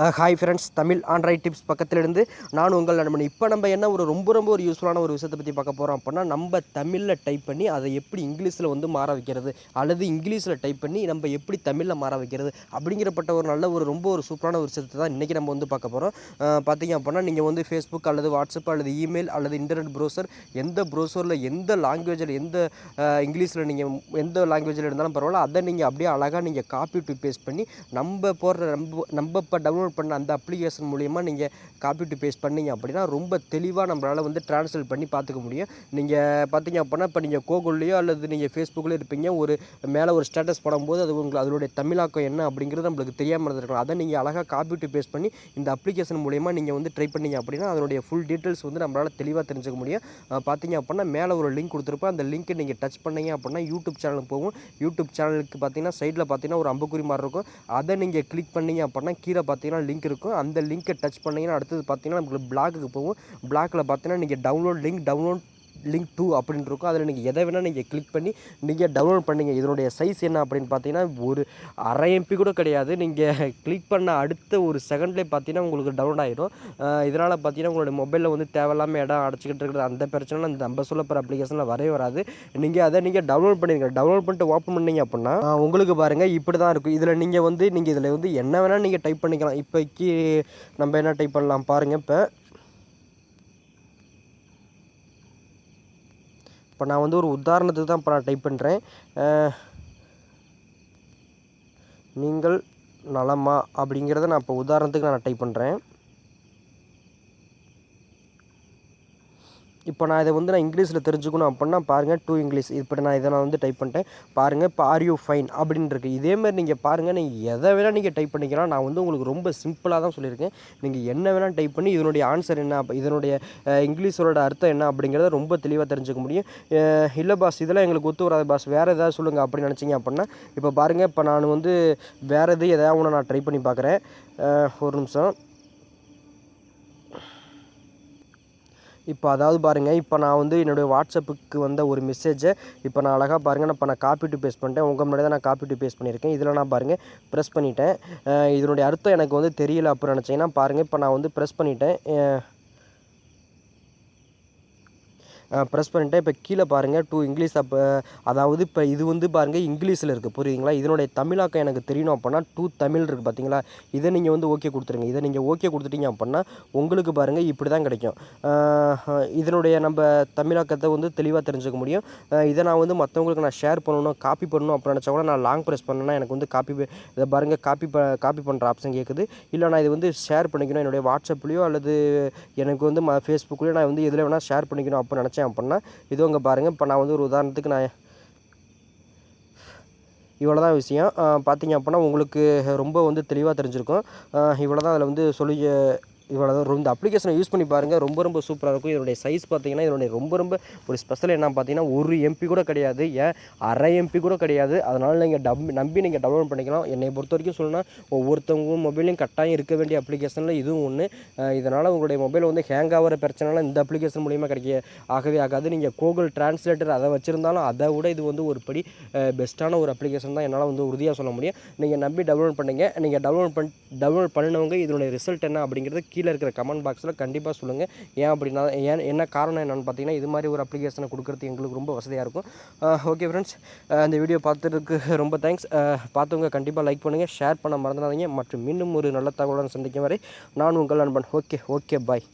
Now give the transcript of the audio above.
Hi friends Tamil android tips பக்கத்திலிருந்து நான் உங்கள் நண்பன். இப்போ நம்ம என்ன ஒரு ரொம்ப ரொம்ப ஒரு யூஸ்ஃபுல்லான ஒரு விஷயத்தை பற்றி பார்க்க போகிறோம் அப்படின்னா நம்ம தமிழில் டைப் பண்ணி அதை எப்படி இங்கிலீஷில் வந்து மாற வைக்கிறது அல்லது இங்கிலீஷில் டைப் பண்ணி நம்ம எப்படி தமிழில் மாற வைக்கிறது அப்படிங்கிறப்பட்ட ஒரு நல்ல ஒரு ரொம்ப ஒரு சூப்பரான ஒரு விஷயத்தை தான் இன்றைக்கி நம்ம வந்து பார்க்க போகிறோம் பார்த்தீங்க அப்படின்னா நீங்கள் வந்து ஃபேஸ்புக் அல்லது வாட்ஸ்அப் அல்லது இமெயில் அல்லது இன்டர்நெட் ப்ரௌசர் எந்த ப்ரௌசரில் எந்த லாங்குவேஜில் எந்த இங்கிலீஷில் நீங்கள் எந்த லாங்குவேஜில் இருந்தாலும் பரவாயில்ல அதை நீங்கள் அப்படியே அழகாக நீங்கள் காப்பி டு பேஸ்ட் பண்ணி நம்ம போடுற நம்ம நம்ம இப்போ டவுன்லோட் பண்ண அந்த அப்ளிகேஷன் மூலிமா நீங்கள் காப்பி டு பேஸ்ட் பண்ணீங்க அப்படின்னா ரொம்ப தெளிவாக நம்மளால் வந்து ட்ரான்ஸ்லேட் பண்ணி பார்த்துக்க முடியும். நீங்கள் பார்த்தீங்க அப்படின்னா இப்போ நீங்கள் கோகுல்லையோ அல்லது நீங்கள் ஃபேஸ்புக்லேயோ இருப்பீங்க. ஒரு மேலே ஒரு ஸ்டேட்டஸ் போடும்போது அது உங்களுக்கு அதனுடைய தமிழாக்கம் என்ன அப்படிங்கிறது நம்மளுக்கு தெரியாமல் இருந்திருக்கலாம். அதை நீங்கள் அழகாக காப்பி டு பேஸ்ட் பண்ணி இந்த அப்ளிகேஷன் மூலிமா நீங்கள் வந்து ட்ரை பண்ணீங்க அப்படின்னா அதனுடைய ஃபுல் டீட்டெயில்ஸ் வந்து நம்மளால் தெளிவாக தெரிஞ்சுக்க முடியும். பார்த்தீங்க அப்படின்னா மேலே ஒரு லிங்க் கொடுத்துருப்போம் அந்த லிங்க்கை நீங்கள் டச் பண்ணீங்க அப்படின்னா யூடியூப் சேனலுக்கு போகும். யூடியூப் சேனலுக்கு பார்த்தீங்கன்னா சைடில் பார்த்தீங்கன்னா ஒரு அம்புக்குறி மாதிரி இருக்கும். அதை நீங்கள் கிளிக் பண்ணீங்க அப்படின்னா கீழே பார்த்தீங்கன்னா லிங்க் இருக்கும். அந்த லிங்க்கை டச் பண்ணிங்கன்னா அடுத்தது பார்த்தீங்கன்னா உங்களுக்கு பிளாக்குக்கு போகும். பிளாக்கில் பார்த்தீங்கன்னா நீங்கள் download link download link two அப்படின்னு இருக்கும் அதில் நீங்கள் எதை வேணால் நீங்கள் கிளிக் பண்ணி நீங்கள் டவுன்லோட் பண்ணுங்கள் இதனுடைய சைஸ் என்ன அப்படின்னு பார்த்தீங்கன்னா ஒரு அரை எம்பி கூட கிடையாது. நீங்கள் கிளிக் பண்ண அடுத்த ஒரு செகண்ட்லேயே பார்த்தீங்கன்னா உங்களுக்கு டவுன்லோட் ஆகிடும் இதனால் பார்த்தீங்கன்னா உங்களுடைய மொபைலில் வந்து தேவையில்லாமல் இடம் அடைச்சிக்கிட்டு இருக்கிறது அந்த பிரச்சனை அந்த நம்ம சொல்ல அப்ளிகேஷனில் வரவே வராது. நீங்கள் அதை நீங்கள் டவுன்லோட் பண்ணிடுங்க டவுன்லோட் பண்ணிட்டு ஓப்பன் பண்ணீங்க அப்படின்னா உங்களுக்கு பாருங்கள் இப்படி தான் இருக்கும். இதில் நீங்கள் வந்து நீங்கள் இதில் வந்து என்ன வேணால் நீங்கள் டைப் பண்ணிக்கலாம். இப்போக்கி நம்ம என்ன டைப் பண்ணலாம் பாருங்கள் இப்போ இப்போ நான் வந்து ஒரு உதாரணத்துக்கு தான் இப்போ நான் டைப் பண்ணுறேன் நீங்கள் நலமா அப்படிங்கிறத நான் இப்போ உதாரணத்துக்கு நான் டைப் பண்ணுறேன் இப்போ நான் இதை வந்து நான் இங்கிலீஷில் தெரிஞ்சுக்கணும் அப்படின்னா பாருங்கள் டூ இங்கிலீஷ் இப்போ நான் இதை நான் வந்து டைப் பண்ணிட்டேன். பாருங்கள் இப்போ ஆர் யூ ஃபைன் அப்படின்னு இருக்குது இதேமாதிரி நீங்கள் பாருங்கள் நீங்கள் எதை வேணால் நீங்கள் டைப் பண்ணிக்கலாம். நான் வந்து உங்களுக்கு ரொம்ப சிம்பிளாக தான் சொல்லியிருக்கேன். நீங்கள் என்ன வேணால் டைப் பண்ணி இதனுடைய ஆன்சர் என்ன அப்போ இதனுடைய இங்கிலீஷோட அர்த்தம் என்ன அப்படிங்கிறத ரொம்ப தெளிவாக தெரிஞ்சுக்க முடியும். இல்லை பாஸ் இதெல்லாம் எங்களுக்கு ஒத்து வராது பாஸ் வேறு எதாவது சொல்லுங்கள் அப்படின்னு நினச்சிங்க அப்படின்னா இப்போ பாருங்கள் இப்போ நான் வந்து வேறு எது எதாவது ஒன்று நான் ட்ரை பண்ணி பார்க்குறேன் ஒரு நிமிஷம். இப்போ அதாவது பாருங்கள் இப்போ நான் வந்து என்னுடைய வாட்ஸ்அப்புக்கு வந்த ஒரு மெசேஜை இப்போ நான் அழகாக பாருங்கள் நான் இப்போ நான் காப்பி டு பேஸ்ட் பண்ணிட்டேன். உங்கள் முன்னாடி தான் நான் காப்பி டு பேஸ்ட் பண்ணியிருக்கேன். இதில் நான் பாருங்கள் ப்ரெஸ் பண்ணிட்டேன். இதனுடைய அர்த்தம் எனக்கு வந்து தெரியல அப்புறம் நினச்சிங்கன்னா பாருங்கள் இப்போ நான் வந்து ப்ரெஸ் பண்ணிட்டேன். ப்ரெஸ் பண்ணிட்டேன் இப்போ கீழே பாருங்கள் டூ இங்கிலீஷ் அப்போ அதாவது இப்போ இது வந்து பாருங்கள் இங்கிலீஷில் இருக்குது புரியுதுங்களா? இதனுடைய தமிழாக்கம் எனக்கு தெரியணும் அப்படின்னா டூ தமிழ் இருக்குது பார்த்தீங்களா இதை நீங்கள் வந்து ஓகே கொடுத்துருங்க. இதை நீங்கள் ஓகே கொடுத்துட்டீங்க அப்படின்னா உங்களுக்கு பாருங்கள் இப்படி தான் கிடைக்கும் இதனுடைய நம்ம தமிழாக்கத்தை வந்து தெளிவாக தெரிஞ்சுக்க முடியும். இதை நான் வந்து மற்றவங்களுக்கு நான் ஷேர் பண்ணணும் காப்பி பண்ணணும் அப்படின்னு நினச்சா கூட நான் லாங் ப்ரெஸ் பண்ணேன்னா எனக்கு வந்து காப்பி இதை பாருங்கள் காப்பி ப காப்பி பண்ணுற ஆப்ஷன் கேட்குது இல்லை நான் இது வந்து ஷேர் பண்ணிக்கணும் என்னுடைய வாட்ஸ்அப்லேயோ அல்லது எனக்கு வந்து ம ஃபேஸ்புக்லேயோ நான் வந்து எதில் வேணால் ஷேர் பண்ணிக்கணும் அப்படின்னு நினச்சேன் அப்படின்னா இது உங்கள் பாருங்கள் இப்போ நான் வந்து ஒரு உதாரணத்துக்கு நான் இவ்வளோ தான் விஷயம் பார்த்தீங்க அப்படின்னா உங்களுக்கு ரொம்ப வந்து தெளிவாக தெரிஞ்சிருக்கும். இவ்வளோ தான் அதில் வந்து சொல்லி இவ்வளோ தான் இந்த அப்ளிகேஷனை யூஸ் பண்ணி பாருங்கள் ரொம்ப ரொம்ப சூப்பராக இருக்கும். இதனுடைய சைஸ் பார்த்தீங்கன்னா இதனுடைய ரொம்ப ரொம்ப ஒரு ஸ்பெஷல் என்ன பார்த்தீங்கன்னா ஒரு எம்பி கூட கிடையாது. ஏன்? அரை எம்பி கூட கிடையாது. அதனால் நீங்கள் டப் நம்பி நீங்கள் டவுன்லோட் பண்ணிக்கலாம். என்னை பொறுத்த வரைக்கும் சொல்லணும்னா ஒவ்வொருத்தவங்க மொபைலையும் கட்டாயம் இருக்க வேண்டிய அப்ளிகேஷனில் இதுவும் ஒன்று இதனால் உங்களுடைய மொபைல் வந்து ஹேங் ஆகிற பிரச்சனைலாம் இந்த அப்ளிகேஷன் மூலிமா கிடைக்க ஆகவே ஆகாது. நீங்கள் கூகுள் டிரான்ஸ்லேட்டர் அதை வச்சுருந்தாலும் அதை விட இது வந்து ஒரு படி பெஸ்ட்டான ஒரு அப்ளிகேஷன் தான் என்னால் வந்து உறுதியாக சொல்ல முடியும். நீங்கள் நம்பி டவுன்லோட் பண்ணுங்க. நீங்கள் டவுன்லோட் பண் டவுன்லோட் பண்ணினவங்க இதனுடைய ரிசல்ட் என்ன அப்படிங்கிறது கீழே இருக்கிற கமெண்ட் பாக்ஸில் கண்டிப்பாக சொல்லுங்கள் ஏன் அப்படின்னா ஏன் என்ன காரணம் என்னென்னு பார்த்தீங்கன்னா இது மாதிரி ஒரு அப்ளிகேஷனை கொடுக்குறது எங்களுக்கு ரொம்ப வசதியாக இருக்கும். ஓகே ஃப்ரெண்ட்ஸ் இந்த வீடியோ பார்த்ததுக்கு ரொம்ப தேங்க்ஸ் பார்த்தவங்க கண்டிப்பாக லைக் பண்ணுங்கள் ஷேர் பண்ண மறந்துடாதீங்க. மற்றும் மீண்டும் ஒரு நல்ல தகவலுடன் சந்திக்கும் வரை நான் உங்கள் நண்பன் ஓகே ஓகே பாய்